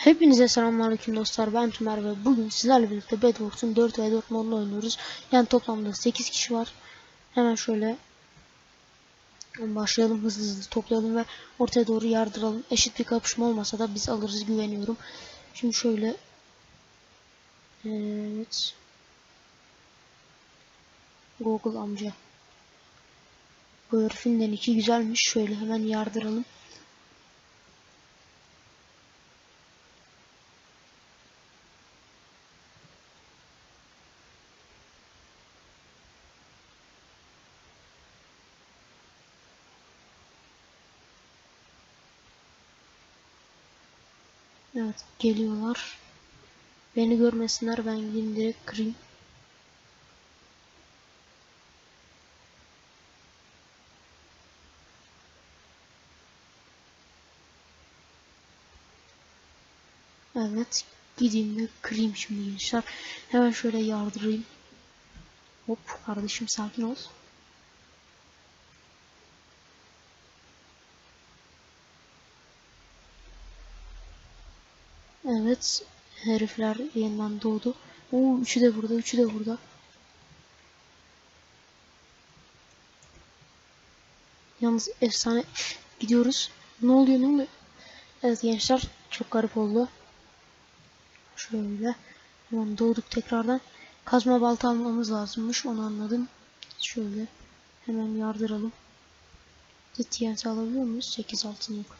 Hepinize selamünaleyküm dostlar. Ben Tümer ve bugün sizlerle birlikte Bedwars'un 4 ve 4 modunu oynuyoruz. Yani toplamda 8 kişi var. Hemen şöyle başlayalım hızlı hızlı toplayalım ve ortaya doğru yardıralım. Eşit bir kapışma olmasa da biz alırız güveniyorum. Şimdi şöyle Evet. Google amca. Bu herifin iki güzelmiş. Şöyle hemen yardıralım. Evet geliyorlar. Beni görmesinler ben gideyim direkt kırayım. Evet gideyim de kırayım şimdi gençler. Hemen şöyle yardırayım. Hop kardeşim sakin ol. Evet. Herifler yeniden doğdu. Oo üçü de burada, üçü de burada. Yalnız efsane gidiyoruz. Ne oluyor ne oluyor? Evet gençler çok garip oldu. Şöyle hemen doğduk tekrardan. Kazma balta almamız lazımmış onu anladım. Şöyle hemen yardıralım. TNT alabiliyor muyuz? 8 altın yok.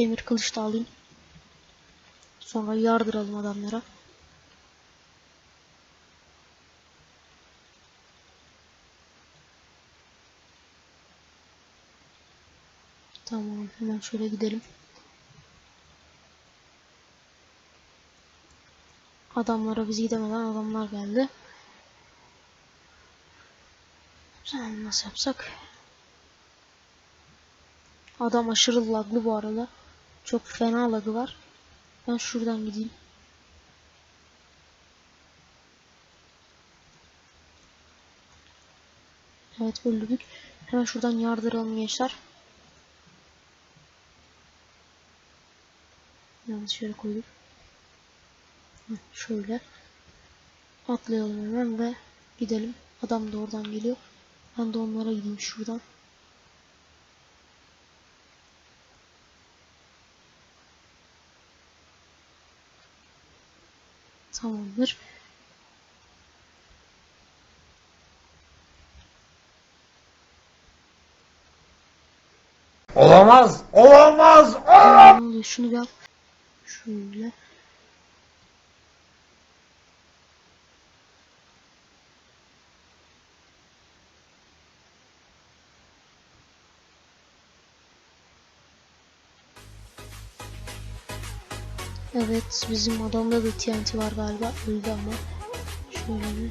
Demir kılıç da alayım. Sonra yardıralım adamlara. Tamam hemen şöyle gidelim. Adamlara biz gidemeden adamlar geldi. Tamam nasıl yapsak? Adam aşırı laglı bu arada. Çok fena lagı var. Ben şuradan gideyim. Evet öldürdük. Hemen şuradan yardıralım gençler. Yanlış şöyle koyduk. Heh, şöyle. Atlayalım hemen ve gidelim. Adam da oradan geliyor. Ben de onlara gideyim şuradan. Tamamdır. Olamaz, olamaz, olamaz. Şunu bir al. Şöyle. Evet bizim adamda da TNT var galiba. Öldü ama. Şöyle bir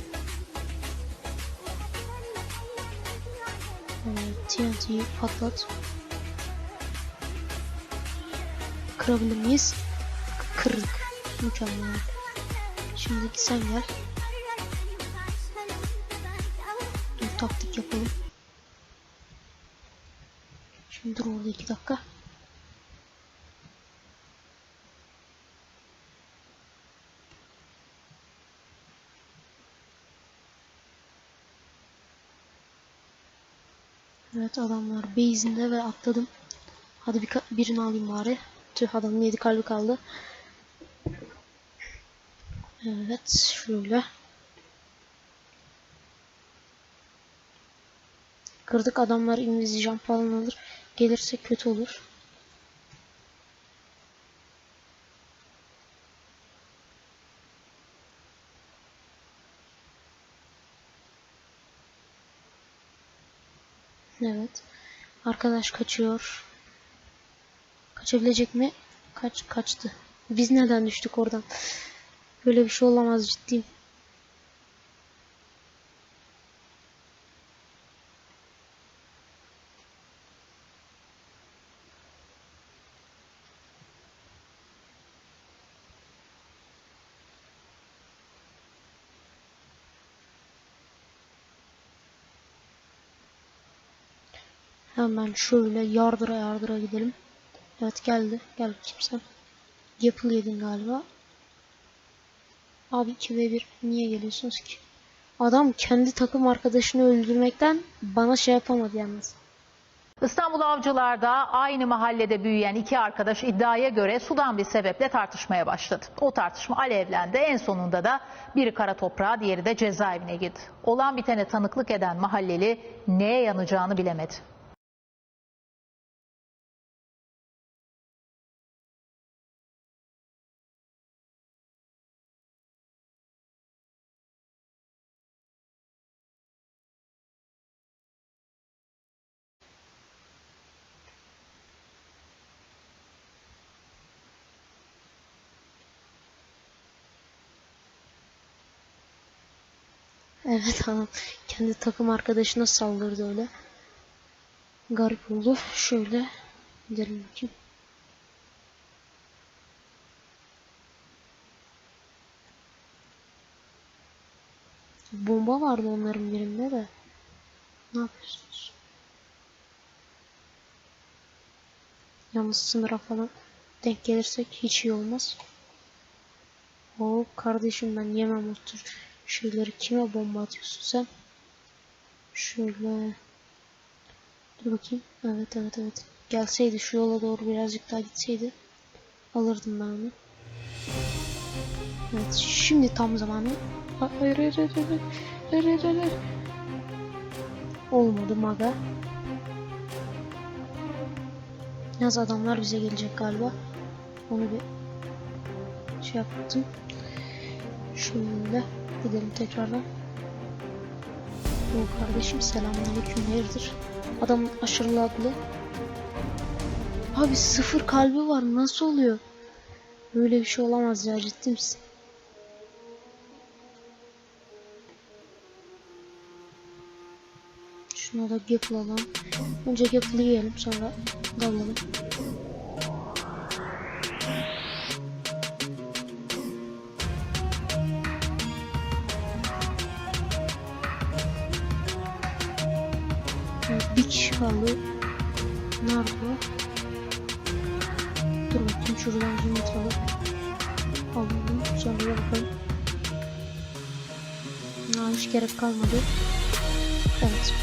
evet, TNT'yi patlat. Kırabilir miyiz? K- Kırdık mükemmel. Şimdi sen gel. Dur taktik yapalım. Şimdi dur orada iki dakika Evet adamlar base'inde ve atladım. Hadi bir birini alayım bari. Tüh adamın 7 kalbi kaldı. Evet şöyle. Kırdık adamlar invizi jump falan alır. Gelirse kötü olur. Evet. Arkadaş kaçıyor. Kaçabilecek mi? Kaç kaçtı. Biz neden düştük oradan? Böyle bir şey olamaz ciddiyim. Hemen şöyle yardıra yardıra gidelim. Evet geldi. Gel bakayım sen. Yapıl yedin galiba. Abi 2v1 niye geliyorsunuz ki? Adam kendi takım arkadaşını öldürmekten bana şey yapamadı yalnız. İstanbul Avcılar'da aynı mahallede büyüyen iki arkadaş iddiaya göre sudan bir sebeple tartışmaya başladı. O tartışma alevlendi. En sonunda da biri kara toprağa, diğeri de cezaevine girdi. Olan bitene tanıklık eden mahalleli neye yanacağını bilemedi. Evet adam kendi takım arkadaşına saldırdı öyle. Garip oldu. Şöyle gidelim bakayım. Bomba vardı onların birinde de. Ne yapıyorsunuz? Yalnız sınıra falan denk gelirsek hiç iyi olmaz. Oo kardeşim ben yemem o tür şeyleri. Kime bomba atıyorsun sen? Şöyle. Dur bakayım. Evet evet evet. Gelseydi şu yola doğru birazcık daha gitseydi alırdım ben onu. Evet şimdi tam zamanı. Olmadı maga. Yaz adamlar bize gelecek galiba. Onu bir şey yaptım. Şöyle gidelim tekrardan. O kardeşim selamünaleyküm hayırdır? Adam aşırı laglı. Abi sıfır kalbi var nasıl oluyor? Böyle bir şey olamaz ya ciddi misin? Şuna da gapple alalım. Önce yiyelim sonra dalalım. Evet, bir kişi kaldı. Nerede o? Dur bakayım şuradan zümrüt alıp alalım. Sonra bakalım. Ha, hiç gerek kalmadı. Evet.